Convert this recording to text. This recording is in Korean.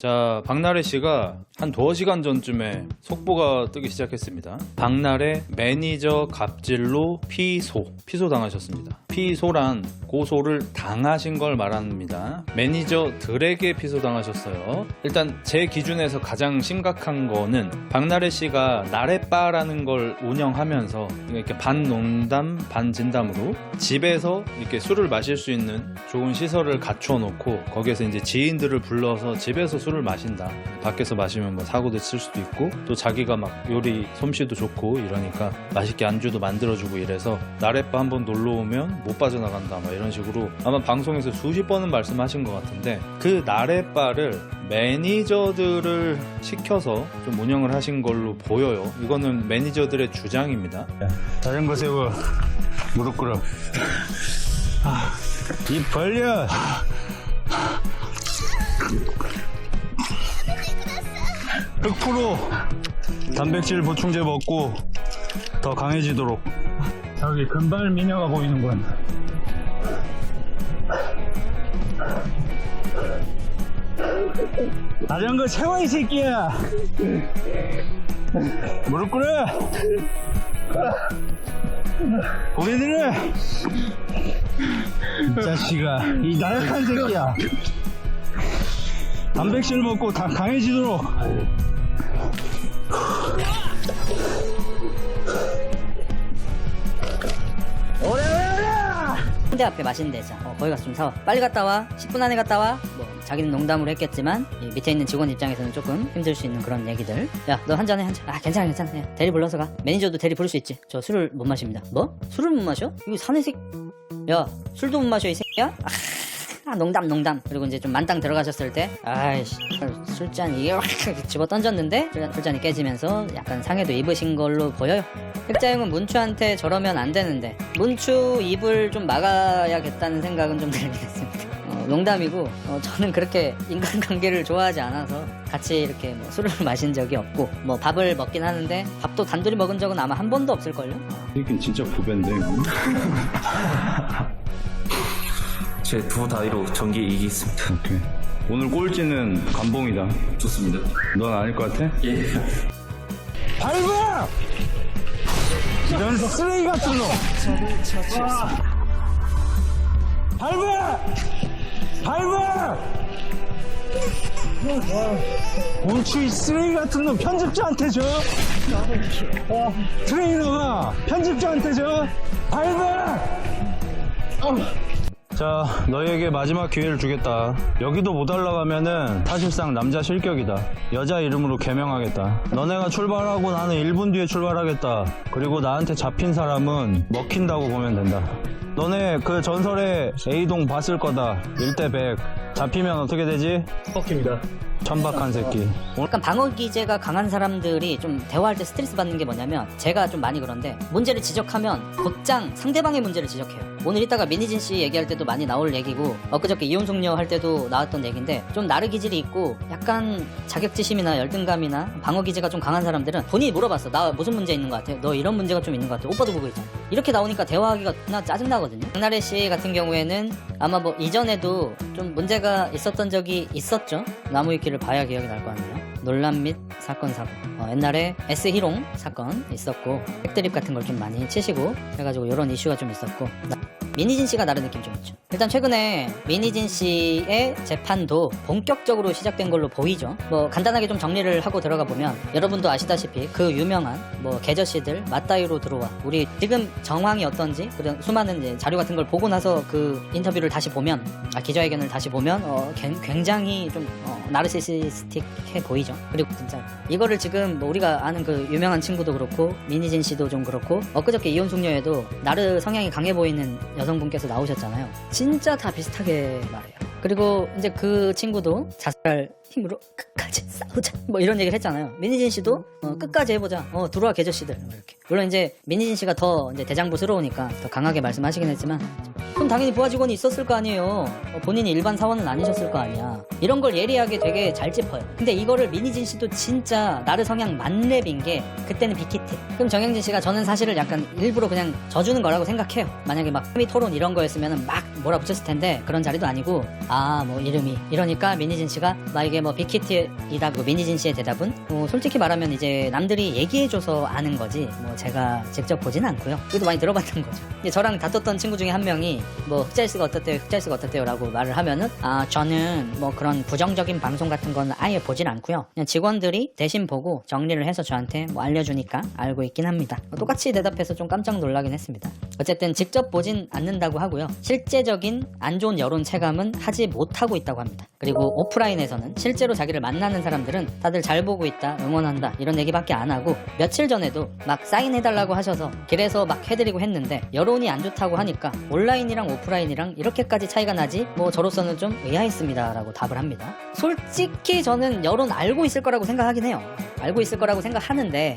자, 박나래 씨가 한 두어 시간 전쯤에 속보가 뜨기 시작했습니다. 박나래 매니저 갑질로 피소, 피소 당하셨습니다. 피소란 고소를 당하신 걸 말합니다. 매니저들에게 피소 당하셨어요. 일단 제 기준에서 가장 심각한 거는 박나래 씨가 나래바라는 걸 운영하면서 이렇게 반 농담, 반 진담으로 집에서 이렇게 술을 마실 수 있는 좋은 시설을 갖춰 놓고 거기에서 이제 지인들을 불러서 집에서 술을 마신다. 밖에서 마시면 뭐 사고도 칠 수도 있고 또 자기가 막 요리 솜씨도 좋고 이러니까 맛있게 안주도 만들어주고 이래서 나래바 한번 놀러 오면 못 빠져나간다. 막 이런 식으로 아마 방송에서 수십 번은 말씀하신 것 같은데 그 나래바를 매니저들을 시켜서 좀 운영을 하신 걸로 보여요. 이거는 매니저들의 주장입니다. 자전거 세워 무릎 꿇어 아, 입 벌려 흑프로 단백질 보충제 먹고 더 강해지도록 저기 금발 미녀가 보이는군 자전거 세워 이 새끼야 무릎 꿇어 고개 들어! 이 자식아, 이 나약한 새끼야. 단백질 먹고 다 강해지도록. 홍대 앞에 맛있는 데 있잖아. 어, 거기 가서 좀 사와. 빨리 갔다 와. 10분 안에 갔다 와. 뭐 자기는 농담으로 했겠지만 이 밑에 있는 직원 입장에서는 조금 힘들 수 있는 그런 얘기들. 야, 너 한 잔해 한 잔. 아, 괜찮아, 괜찮아. 야, 대리 불러서 가. 매니저도 대리 부를 수 있지. 저 술을 못 마십니다. 뭐? 술을 못 마셔? 이거 사내 새. 야, 술도 못 마셔 이 새끼야? 아, 농담 농담. 그리고 이제 좀 만땅 들어가셨을 때 아이씨 술잔 이게 확 집어 던졌는데 술잔- 술잔이 깨지면서 약간 상해도 입으신 걸로 보여요. 흑자형은 문추한테 저러면 안 되는데 문추 입을 좀 막아야겠다는 생각은 좀 들긴 했습니다. 어, 농담이고 어, 저는 그렇게 인간관계를 좋아하지 않아서 같이 이렇게 뭐 술을 마신 적이 없고 뭐 밥을 먹긴 하는데 밥도 단둘이 먹은 적은 아마 한 번도 없을걸요? 이게 진짜 부배인데, 이거. 제 두 다리로 전기 이기겠습니다. 오케이. 오늘 꼴찌는 감봉이다. 좋습니다. 넌 아닐 것 같아? 예. 밟아! 이런 쓰레기 같은 놈! 와. 밟아! 밟아! 뭉치 이 쓰레기 같은 놈 편집자한테 줘! 어, 트레이너가 편집자한테 줘! 밟아! 자, 너희에게 마지막 기회를 주겠다. 여기도 못 올라가면은 사실상 남자 실격이다. 여자 이름으로 개명하겠다. 너네가 출발하고 나는 1분 뒤에 출발하겠다. 그리고 나한테 잡힌 사람은 먹힌다고 보면 된다. 너네 그 전설의 A동 봤을 거다. 1대 100. 잡히면 어떻게 되지? 먹힙니다. 천박한 새끼. 약간 방어 기제가 강한 사람들이 좀 대화할 때 스트레스 받는 게 뭐냐면 제가 좀 많이 그런데 문제를 지적하면 곧장 상대방의 문제를 지적해요. 오늘 이따가 민희진 씨 얘기할 때도 많이 나올 얘기고 엊그저께 이혼숙녀 할 때도 나왔던 얘기인데 좀 나르 기질이 있고 약간 자격지심이나 열등감이나 방어 기제가 좀 강한 사람들은 본인이 물어봤어. 나 무슨 문제 있는 것 같아? 너 이런 문제가 좀 있는 것 같아. 오빠도 보고 있잖아. 이렇게 나오니까 대화하기가 나 짜증나거든요. 박나래 씨 같은 경우에는 아마 뭐 이전에도 좀 문제가 있었던 적이 있었죠. 나무 위키 를 봐야 기억이 날 거 아니에요. 논란 및 사건 사고. 어, 옛날에 S 희롱 사건 있었고 핵드립 같은 걸 좀 많이 치시고 해가지고 이런 이슈가 좀 있었고 나- 민희진 씨가 다른 느낌 좀 있죠. 일단 최근에 민희진 씨의 재판도 본격적으로 시작된 걸로 보이죠. 뭐 간단하게 좀 정리를 하고 들어가 보면 여러분도 아시다시피 그 유명한 뭐 계저 씨들 맞다이로 들어와 우리 지금 정황이 어떤지 그런 수많은 자료 같은 걸 보고 나서 그 인터뷰를 다시 보면 아, 기자회견을 다시 보면 어, 굉- 굉장히 좀 어, 나르시시스틱해 보이죠. 그리고 진짜 이거를 지금 뭐 우리가 아는 그 유명한 친구도 그렇고 민희진 씨도 좀 그렇고 엊그저께 이혼숙녀에도 나르 성향이 강해 보이는 여 성분께서 나오셨잖아요. 진짜 다 비슷하게 말해요. 그리고 이제 그 친구도 자살 힘으로 끝까지 싸우자 뭐 이런 얘기를 했잖아요. 민희진 씨도 어, 끝까지 해보자. 어 들어와 계저씨들 뭐 이렇게. 물론 이제 민희진 씨가 더 이제 대장부스러우니까 더 강하게 말씀하시긴 했지만 그럼 당연히 부하 직원이 있었을 거 아니에요. 어, 본인이 일반 사원은 아니셨을 거 아니야. 이런 걸 예리하게 되게 잘 짚어요. 근데 이거를 민희진 씨도 진짜 나르 성향 만렙인 게 그때는 빅히트. 그럼 정영진 씨가 저는 사실을 약간 일부러 그냥 져주는 거라고 생각해요. 만약에 막 합의 토론 이런 거였으면 막 몰아붙였을 텐데 그런 자리도 아니고 아 뭐 이름이 이러니까 민희진 씨가 나 이게 이게 뭐 빅히트이다 그 민희진 씨의 대답은 뭐 솔직히 말하면 이제 남들이 얘기해줘서 아는 거지 뭐 제가 직접 보진 않고요. 그래도 많이 들어봤던 거죠. 이제 저랑 다퉜던 친구 중에 한 명이 뭐 흑잘스가 어떻대요, 흑잘스가 어떻대요라고 말을 하면은 아 저는 뭐 그런 부정적인 방송 같은 건 아예 보진 않고요. 그냥 직원들이 대신 보고 정리를 해서 저한테 뭐 알려주니까 알고 있긴 합니다. 뭐 똑같이 대답해서 좀 깜짝 놀라긴 했습니다. 어쨌든 직접 보진 않는다고 하고요. 실제적인 안 좋은 여론 체감은 하지 못하고 있다고 합니다. 그리고 오프라인에서는 실제로 자기를 만나는 사람들은 다들 잘 보고 있다, 응원한다 이런 얘기밖에 안 하고 며칠 전에도 막 사인해달라고 하셔서 길에서 막 해드리고 했는데 여론이 안 좋다고 하니까 온라인이랑 오프라인이랑 이렇게까지 차이가 나지? 뭐 저로서는 좀 의아했습니다라고 답을 합니다. 솔직히 저는 여론 알고 있을 거라고 생각하긴 해요. 알고 있을 거라고 생각하는데